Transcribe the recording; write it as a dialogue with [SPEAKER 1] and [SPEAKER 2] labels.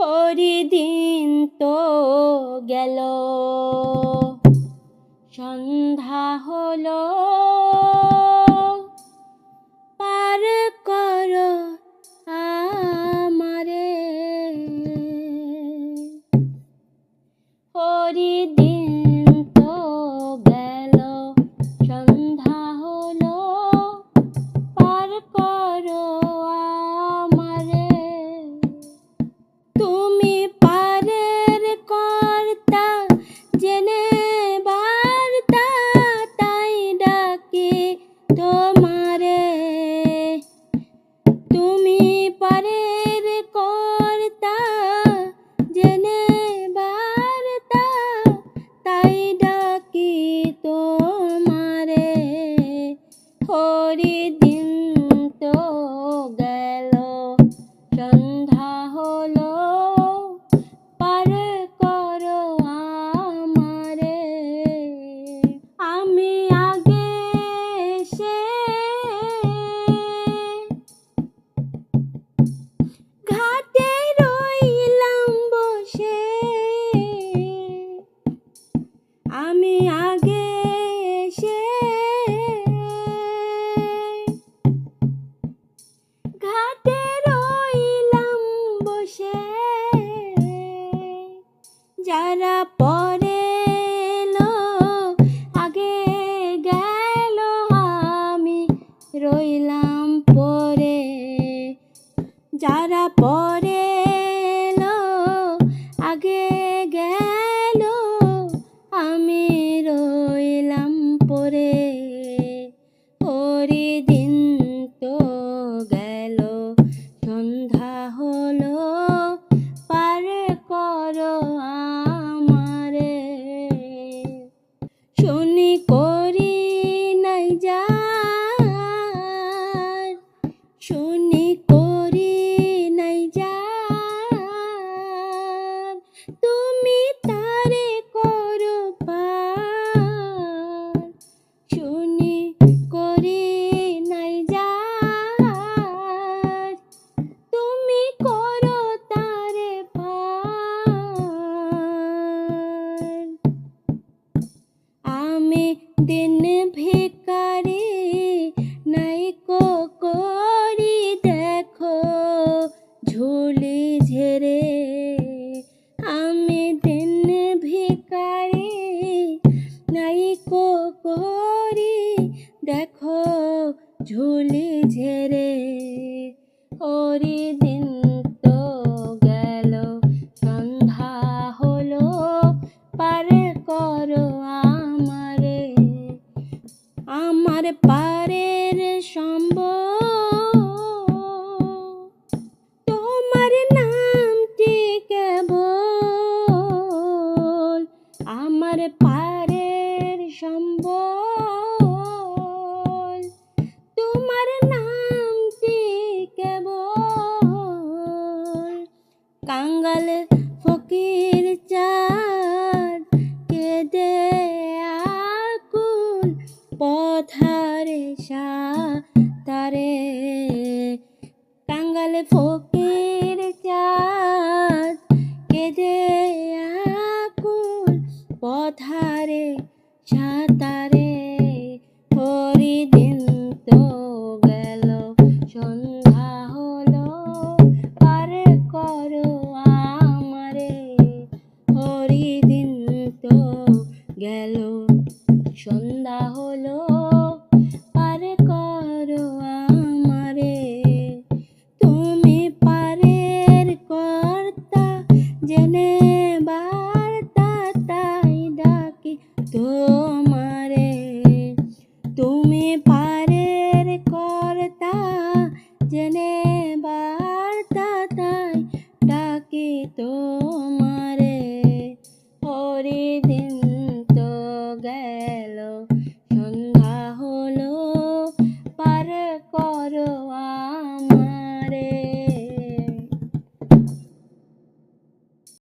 [SPEAKER 1] হরিদিন তো গেল। সন্ধ্যা হলো। হরিদিন তো রইলাম পরে। যারা পরে এলো আগে গেল, আমি রইলাম পরে। হরিদিন তো গেল, সন্ধ্যা হলো, পার করো আমারে। শুনি করি করি দেখো ঝুলি ঝেরে হরি দিন তো গেল, সন্ধ্যা হলো, পার করো আমারে। আমার পারের সম্ভ তোমার নামটি কেবল? আমার পারের পথারে তারে টাঙ্গাল ফকির চাঁদ কেদে আকুল পথারে সাঁতারে। হরিদিন তো তোমারে। তুমি পারের কর্তা জেনে বার্তা তাই ডাকি তো